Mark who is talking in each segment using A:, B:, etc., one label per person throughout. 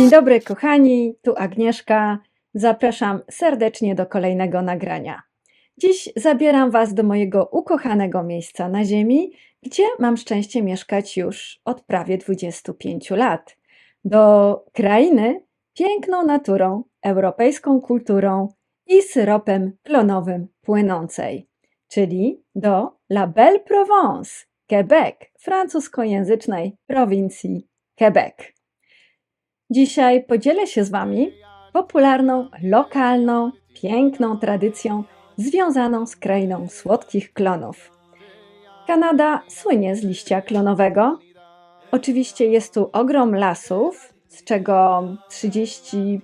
A: Dzień dobry, kochani, tu Agnieszka. Zapraszam serdecznie do kolejnego nagrania. Dziś zabieram Was do mojego ukochanego miejsca na Ziemi, gdzie mam szczęście mieszkać już od prawie 25 lat. Do krainy piękną naturą, europejską kulturą i syropem klonowym płynącej, czyli do La Belle Provence, Quebec, francuskojęzycznej prowincji Quebec. Dzisiaj podzielę się z Wami popularną, lokalną, piękną tradycją związaną z krainą słodkich klonów. Kanada słynie z liścia klonowego. Oczywiście jest tu ogrom lasów, z czego 30%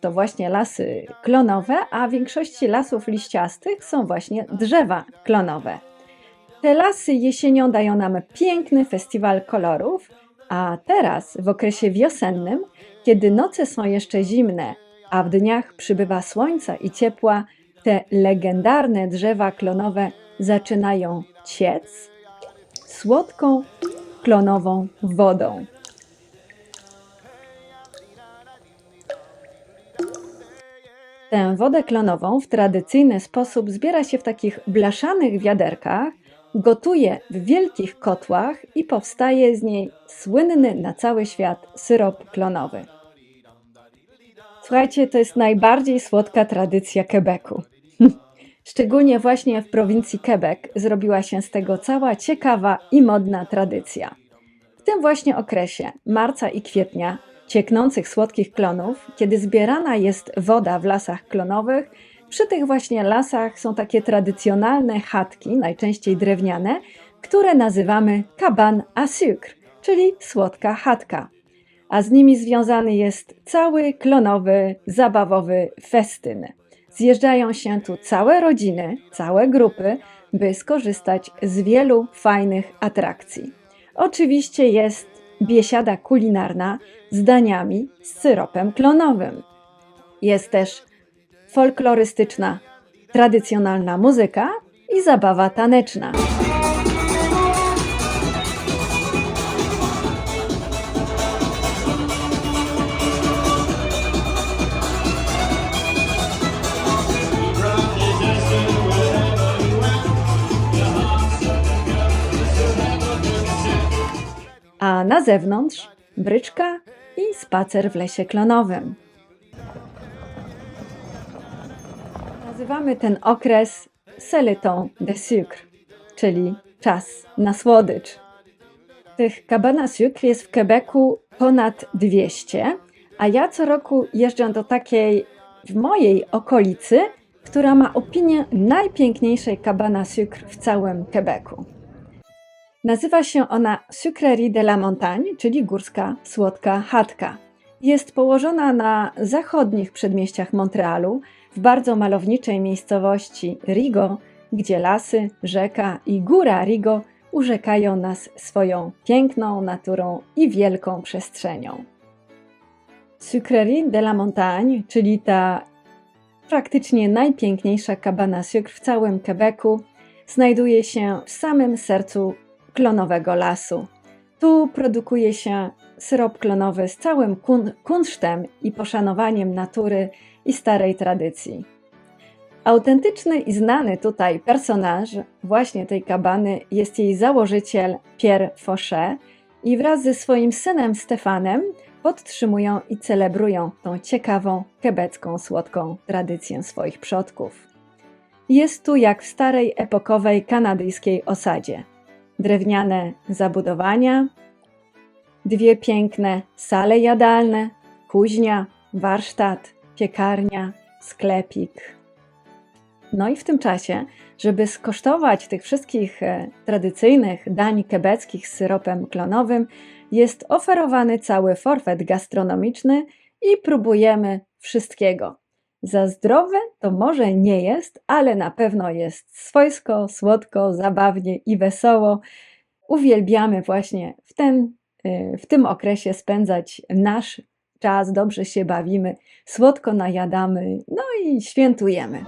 A: to właśnie lasy klonowe, a w większości lasów liściastych są właśnie drzewa klonowe. Te lasy jesienią dają nam piękny festiwal kolorów, a teraz, w okresie wiosennym, kiedy noce są jeszcze zimne, a w dniach przybywa słońca i ciepła, te legendarne drzewa klonowe zaczynają ciec słodką klonową wodą. Tę wodę klonową w tradycyjny sposób zbiera się w takich blaszanych wiaderkach, gotuje w wielkich kotłach i powstaje z niej słynny na cały świat syrop klonowy. Słuchajcie, to jest najbardziej słodka tradycja Quebecu. Szczególnie właśnie w prowincji Quebec zrobiła się z tego cała ciekawa i modna tradycja. W tym właśnie okresie, marca i kwietnia, cieknących słodkich klonów, kiedy zbierana jest woda w lasach klonowych, przy tych właśnie lasach są takie tradycjonalne chatki, najczęściej drewniane, które nazywamy kaban à sucre, czyli słodka chatka. A z nimi związany jest cały klonowy, zabawowy festyn. Zjeżdżają się tu całe rodziny, całe grupy, by skorzystać z wielu fajnych atrakcji. Oczywiście jest biesiada kulinarna z daniami z syropem klonowym. Jest też folklorystyczna, tradycjonalna muzyka i zabawa taneczna. A na zewnątrz bryczka i spacer w lesie klonowym. Nazywamy ten okres Seleton de sucre, czyli czas na słodycz. Tych cabana sucre jest w Quebecu ponad 200, a ja co roku jeżdżę do takiej w mojej okolicy, która ma opinię najpiękniejszej cabana sucre w całym Quebecu. Nazywa się ona Sucrerie de la Montagne, czyli górska słodka chatka. Jest położona na zachodnich przedmieściach Montrealu, w bardzo malowniczej miejscowości Rigo, gdzie lasy, rzeka i góra Rigo urzekają nas swoją piękną naturą i wielką przestrzenią. Sucrerie de la Montagne, czyli ta praktycznie najpiękniejsza cabana sucre w całym Quebecu, znajduje się w samym sercu klonowego lasu. Tu produkuje się syrop klonowy z całym kun kunsztem i poszanowaniem natury i starej tradycji. Autentyczny i znany tutaj personaż właśnie tej kabany jest jej założyciel Pierre Fauchet i wraz ze swoim synem Stefanem podtrzymują i celebrują tą ciekawą, kebecką, słodką tradycję swoich przodków. Jest tu jak w starej epokowej kanadyjskiej osadzie. Drewniane zabudowania, dwie piękne sale jadalne, kuźnia, warsztat, piekarnia, sklepik. No i w tym czasie, żeby skosztować tych wszystkich e, tradycyjnych dań kebeckich z syropem klonowym, jest oferowany cały forfet gastronomiczny i próbujemy wszystkiego. Za zdrowe to może nie jest, ale na pewno jest swojsko, słodko, zabawnie i wesoło. Uwielbiamy właśnie w, ten, e, w tym okresie spędzać nasz czas, dobrze się bawimy, słodko najadamy, no i świętujemy.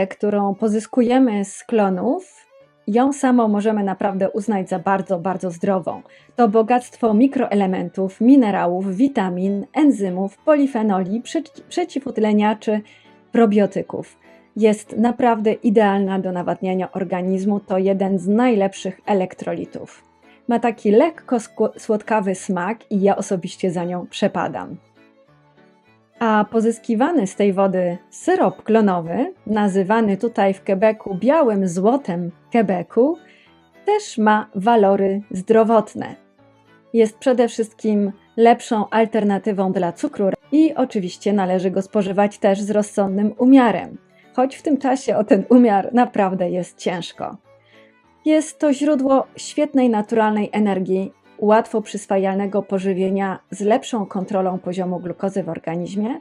A: Wodę, którą pozyskujemy z klonów, ją samą możemy naprawdę uznać za bardzo, bardzo zdrową. To bogactwo mikroelementów, minerałów, witamin, enzymów, polifenoli, przeci- przeciwutleniaczy, probiotyków. Jest naprawdę idealna do nawadniania organizmu, to jeden z najlepszych elektrolitów. Ma taki lekko słodkawy smak i ja osobiście za nią przepadam. A pozyskiwany z tej wody syrop klonowy, nazywany tutaj w Quebecu białym złotem Quebecu, też ma walory zdrowotne. Jest przede wszystkim lepszą alternatywą dla cukru i oczywiście należy go spożywać też z rozsądnym umiarem, choć w tym czasie o ten umiar naprawdę jest ciężko. Jest to źródło świetnej naturalnej energii, łatwo przyswajalnego pożywienia z lepszą kontrolą poziomu glukozy w organizmie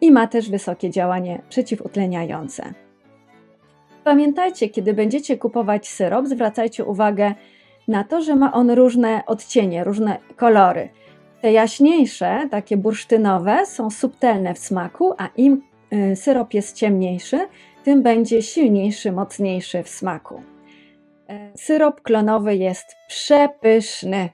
A: i ma też wysokie działanie przeciwutleniające. Pamiętajcie, kiedy będziecie kupować syrop, zwracajcie uwagę na to, że ma on różne odcienie, różne kolory. Te jaśniejsze, takie bursztynowe, są subtelne w smaku, a im y, syrop jest ciemniejszy, tym będzie silniejszy, mocniejszy w smaku. E, Syrop klonowy jest przepyszny.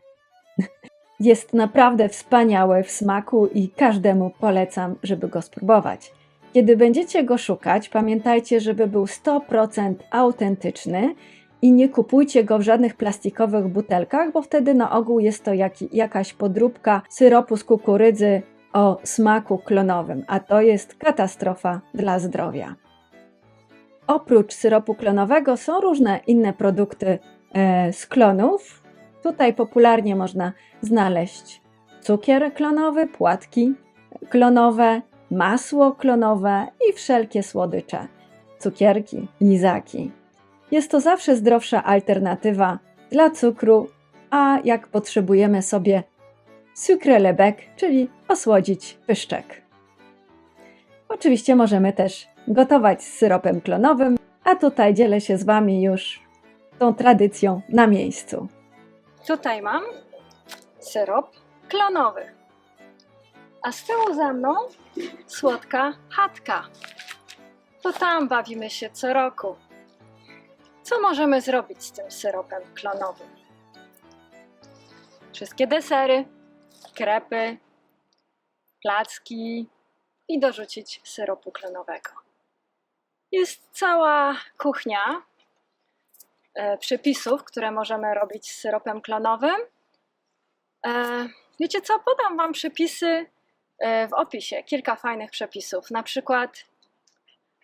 A: Jest naprawdę wspaniały w smaku i każdemu polecam, żeby go spróbować. Kiedy będziecie go szukać, pamiętajcie, żeby był 100% autentyczny i nie kupujcie go w żadnych plastikowych butelkach, bo wtedy na ogół jest to jaki, jakaś podróbka syropu z kukurydzy o smaku klonowym, a to jest katastrofa dla zdrowia. Oprócz syropu klonowego są różne inne produkty e, z klonów. Tutaj popularnie można znaleźć cukier klonowy, płatki klonowe, masło klonowe i wszelkie słodycze, cukierki, lizaki. Jest to zawsze zdrowsza alternatywa dla cukru, a jak potrzebujemy sobie sucre le bec, czyli osłodzić pyszczek. Oczywiście możemy też gotować z syropem klonowym, a tutaj dzielę się z Wami już tą tradycją na miejscu.
B: Tutaj mam syrop klonowy. A z tyłu za mną słodka chatka. To tam bawimy się co roku. Co możemy zrobić z tym syropem klonowym? Wszystkie desery, krepy, placki i dorzucić syropu klonowego. Jest cała kuchnia przepisów, które możemy robić z syropem klonowym. E, wiecie co? Podam Wam przepisy e, w opisie. Kilka fajnych przepisów. Na przykład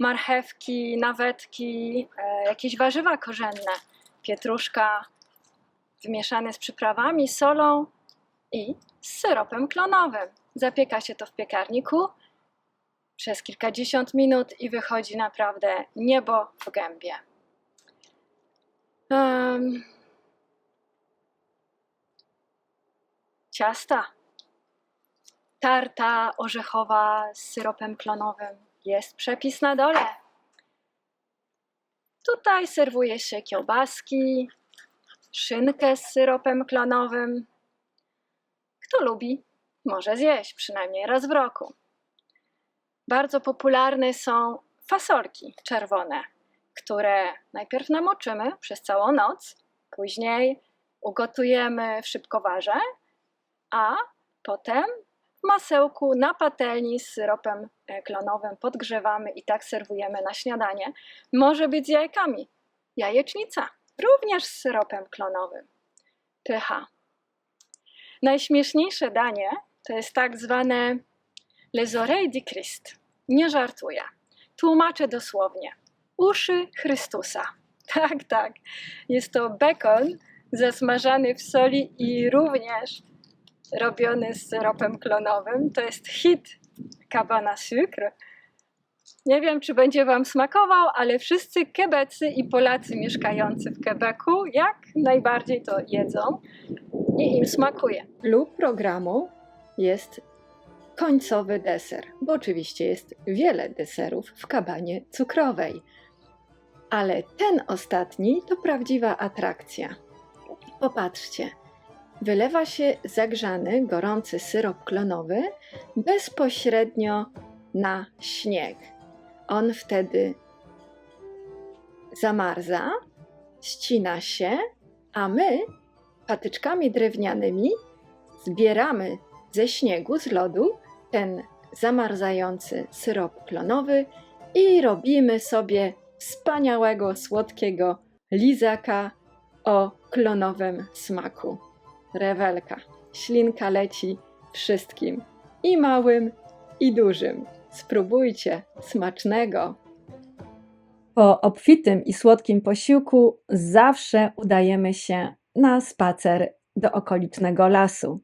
B: marchewki, nawetki, e, jakieś warzywa korzenne, pietruszka wymieszane z przyprawami, solą i z syropem klonowym. Zapieka się to w piekarniku przez kilkadziesiąt minut i wychodzi naprawdę niebo w gębie. Em, ciasta. Tarta orzechowa z syropem klonowym. Jest przepis na dole. Tutaj serwuje się kiełbaski, szynkę z syropem klonowym. Kto lubi, może zjeść przynajmniej raz w roku. Bardzo popularne są fasolki czerwone, które najpierw namoczymy przez całą noc, później ugotujemy w szybkowarze, a potem w masełku na patelni z syropem e, klonowym podgrzewamy i tak serwujemy na śniadanie. Może być z jajkami. Jajecznica również z syropem klonowym. Pycha. Najśmieszniejsze danie to jest tak zwane les oreilles du Christ. Nie żartuję. Tłumaczę dosłownie. Uszy Chrystusa. Tak, tak. Jest to bekon zasmażany w soli i również robiony z syropem klonowym. To jest hit cabana sucre. Nie wiem, czy będzie Wam smakował, ale wszyscy Quebecy i Polacy mieszkający w Quebecu jak najbardziej to jedzą i im smakuje.
A: Lub programu jest końcowy deser, bo oczywiście jest wiele deserów w kabanie cukrowej. Ale ten ostatni to prawdziwa atrakcja. Popatrzcie, wylewa się zagrzany, gorący syrop klonowy bezpośrednio na śnieg. On wtedy zamarza, ścina się, a my patyczkami drewnianymi zbieramy ze śniegu, z lodu ten zamarzający syrop klonowy i robimy sobie wspaniałego, słodkiego lizaka o klonowym smaku. Rewelka. Ślinka leci wszystkim, i małym, i dużym. Spróbujcie smacznego. Po obfitym i słodkim posiłku zawsze udajemy się na spacer do okolicznego lasu.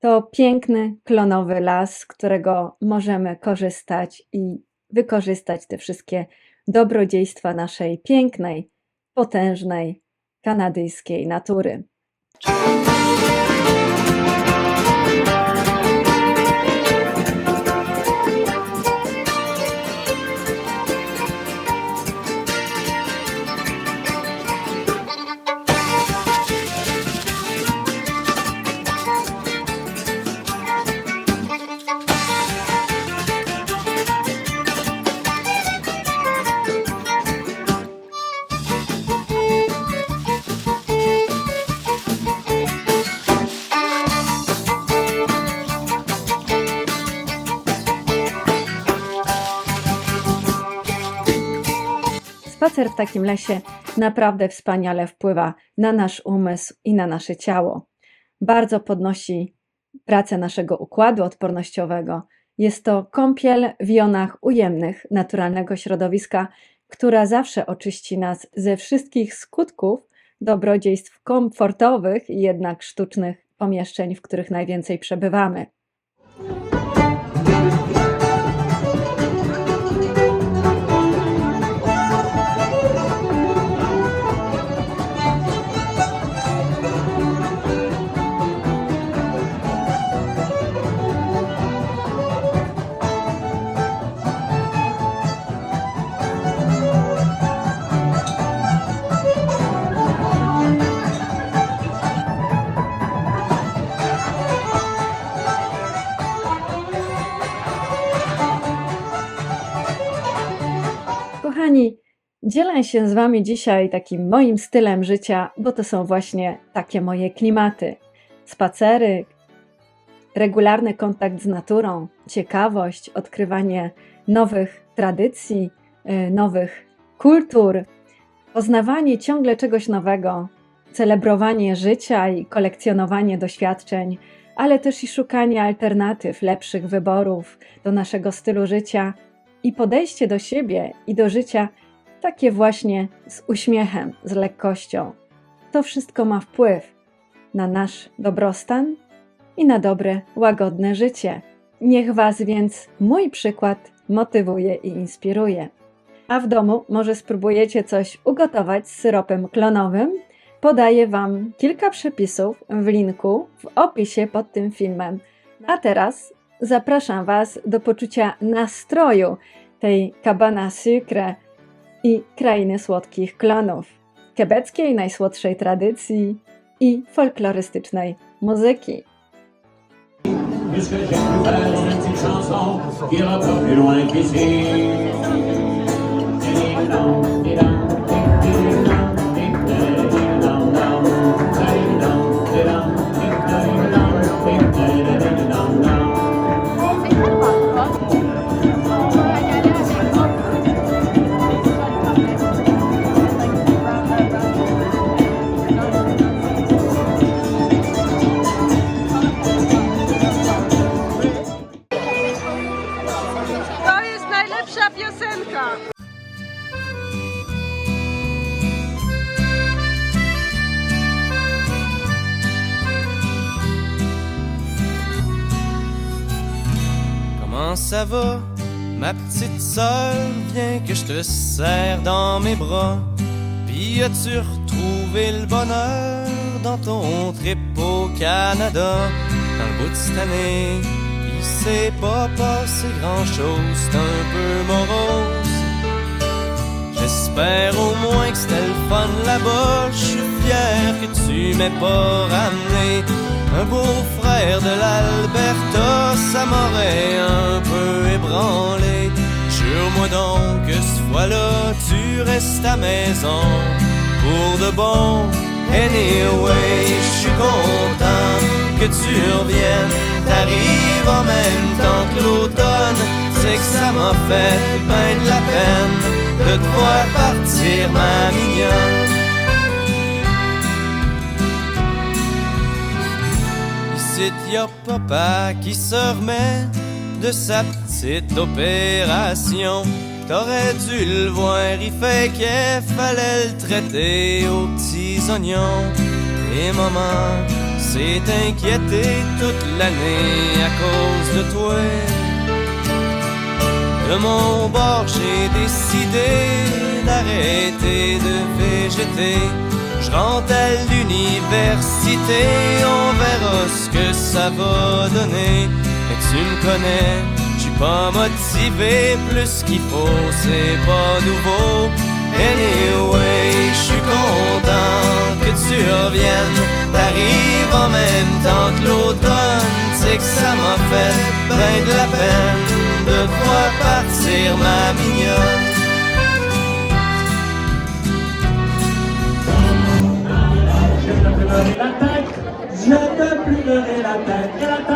A: To piękny, klonowy las, z którego możemy korzystać i wykorzystać te wszystkie dobrodziejstwa naszej pięknej, potężnej, kanadyjskiej natury. Spacer w takim lesie naprawdę wspaniale wpływa na nasz umysł i na nasze ciało. Bardzo podnosi pracę naszego układu odpornościowego. Jest to kąpiel w jonach ujemnych naturalnego środowiska, która zawsze oczyści nas ze wszystkich skutków dobrodziejstw komfortowych i jednak sztucznych pomieszczeń, w których najwięcej przebywamy. Dzielę się z Wami dzisiaj takim moim stylem życia, bo to są właśnie takie moje klimaty. Spacery, regularny kontakt z naturą, ciekawość, odkrywanie nowych tradycji, y, nowych kultur, poznawanie ciągle czegoś nowego, celebrowanie życia i kolekcjonowanie doświadczeń, ale też i szukanie alternatyw, lepszych wyborów do naszego stylu życia i podejście do siebie i do życia takie właśnie z uśmiechem, z lekkością. To wszystko ma wpływ na nasz dobrostan i na dobre, łagodne życie. Niech Was więc mój przykład motywuje i inspiruje. A w domu może spróbujecie coś ugotować z syropem klonowym. Podaję Wam kilka przepisów w linku w opisie pod tym filmem. A teraz zapraszam Was do poczucia nastroju tej cabana sucre i krainy słodkich klonów, kebeckiej najsłodszej tradycji i folklorystycznej muzyki.
C: Jusque j'ai pu
D: Que je te serre dans mes bras. Puis as-tu retrouvé le bonheur dans ton trip au Canada? Dans le bout de cette année, il s'est pas passé grand-chose, c'est un peu morose. J'espère au moins que c'était le fun là-bas. Je suis fier que tu m'aies pas ramené un beau-frère de l'Alberta. Ça m'aurait un peu ébranlé. Jure-moi donc que ce fois-là, tu restes à maison pour de bon. Anyway, je suis content que tu reviennes. T'arrives en même temps que l'automne. C'est que ça m'a fait ben de la peine de te voir partir, ma mignonne. Ici, y papa qui se remet de sa petite opération. T'aurais dû le voir, il fait qu'il fallait le traiter aux petits oignons. Et maman s'est inquiétée toute l'année à cause de toi. De mon bord, j'ai décidé d'arrêter de végéter. Je rentre à l'université, on verra ce que ça va donner. Mais tu me connais, je suis pas motivé plus qu'il faut, c'est pas nouveau. Anyway, je suis content que tu reviennes. T'arrives en même temps que l'automne, c'est que ça m'a fait ben de la peine de voir partir, ma mignonne.
C: la tête, je tête, et la tête,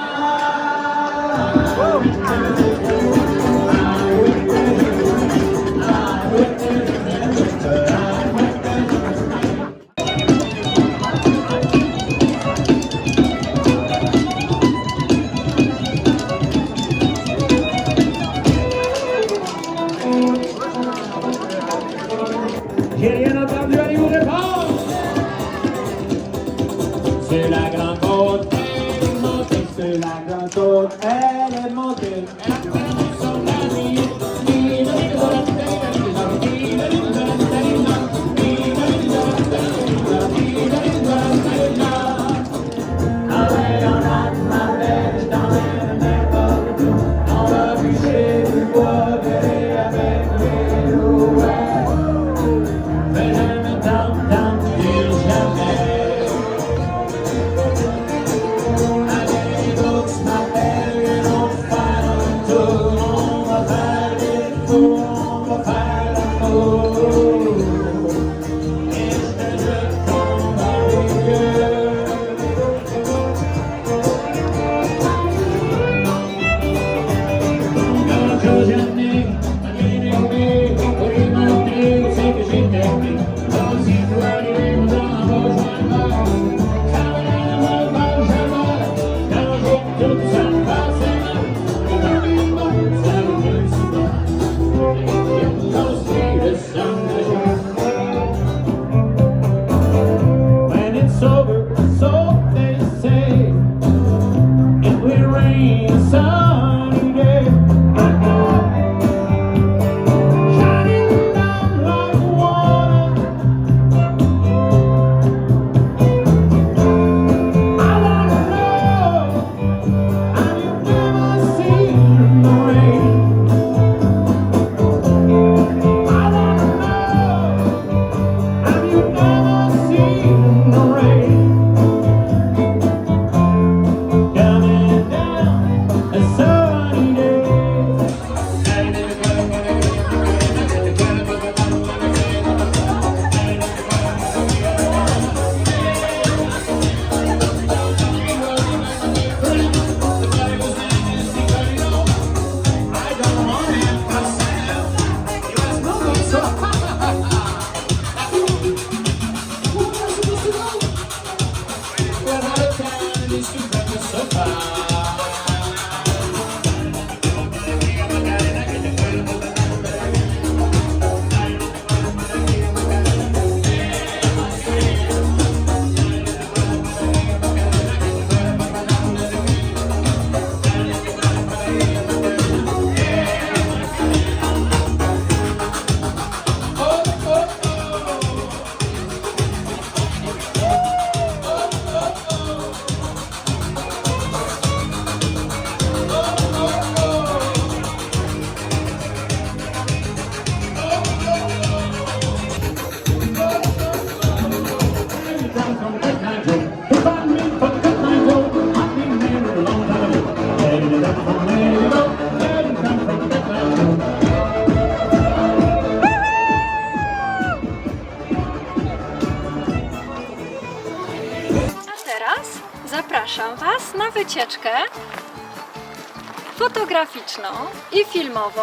A: fotograficzną i filmową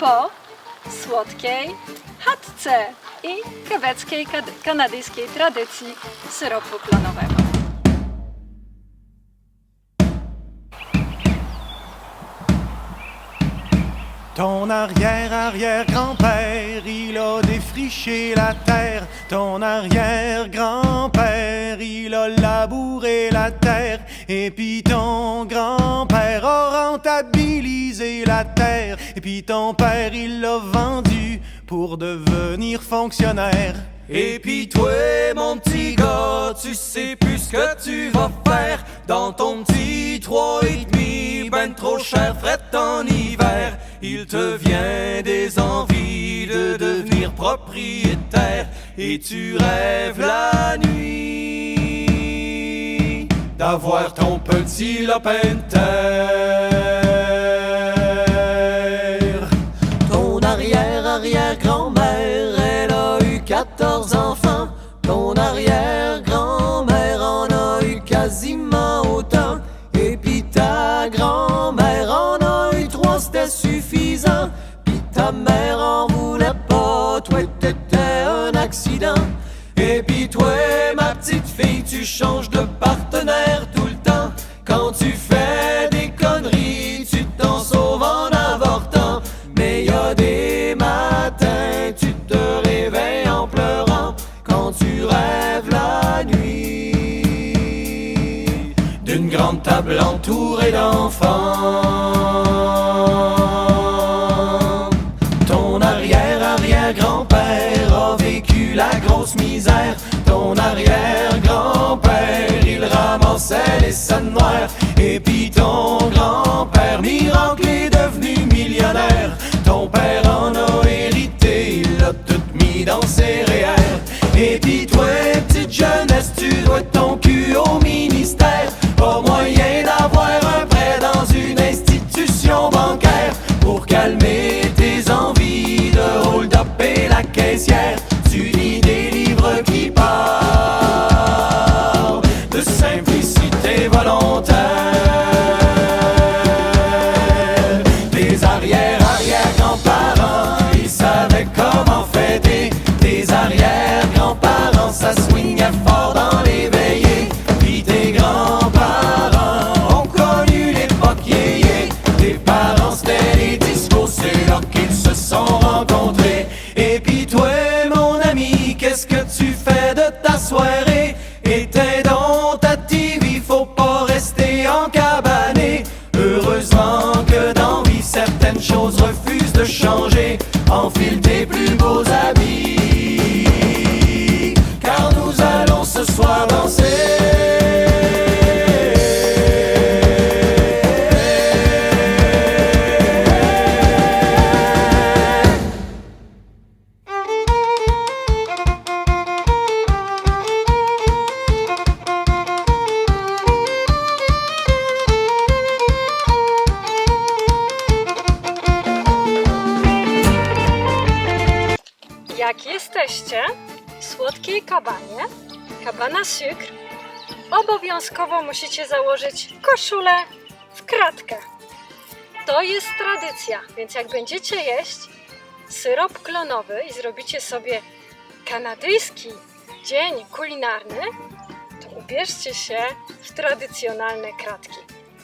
A: po słodkiej chatce i kebeckiej, kanadyjskiej tradycji syropu klonowego.
D: Ton arrière-arrière-grand-père, il a défriché la terre. Ton arrière-grand-père, il a labouré la terre. Et puis ton grand-père a rentabilisé la terre. Et puis ton père, il l'a vendu pour devenir fonctionnaire. Et puis toi, mon petit gars, tu sais plus ce que tu vas faire dans ton petit trois et demi, ben trop cher, fret en hiver. Il te vient des envies de devenir propriétaire et tu rêves la nuit d'avoir ton petit lopin. Tu changes de Et puis ton grand-père, miracle, est devenu millionnaire. Ton père
A: Jak jesteście w słodkiej kabanie, kabana sukr, obowiązkowo musicie założyć koszulę w kratkę. To jest tradycja, więc jak będziecie jeść syrop klonowy i zrobicie sobie kanadyjski dzień kulinarny, to ubierzcie się w tradycjonalne kratki.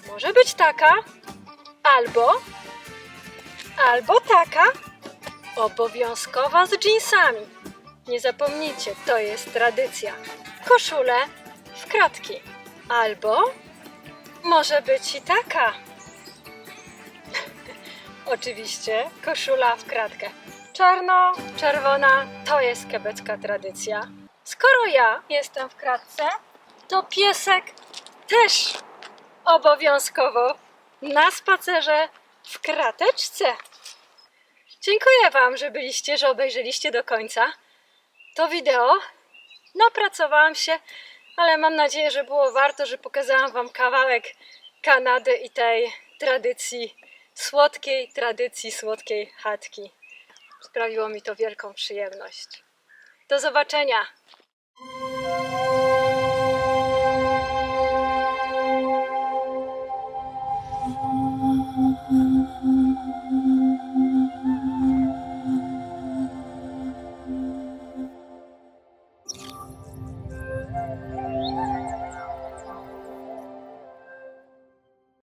A: Może być taka, albo, albo taka, obowiązkowa z jeansami. Nie zapomnijcie, to jest tradycja. Koszule w kratki. Albo może być i taka. Oczywiście koszula w kratkę. Czarno-czerwona to jest kebecka tradycja. Skoro ja jestem w kratce, to piesek też obowiązkowo na spacerze w krateczce. Dziękuję Wam, że byliście, że obejrzeliście do końca to wideo. Napracowałam się, ale mam nadzieję, że było warto, że pokazałam Wam kawałek Kanady i tej tradycji, słodkiej tradycji, słodkiej chatki. Sprawiło mi to wielką przyjemność. Do zobaczenia!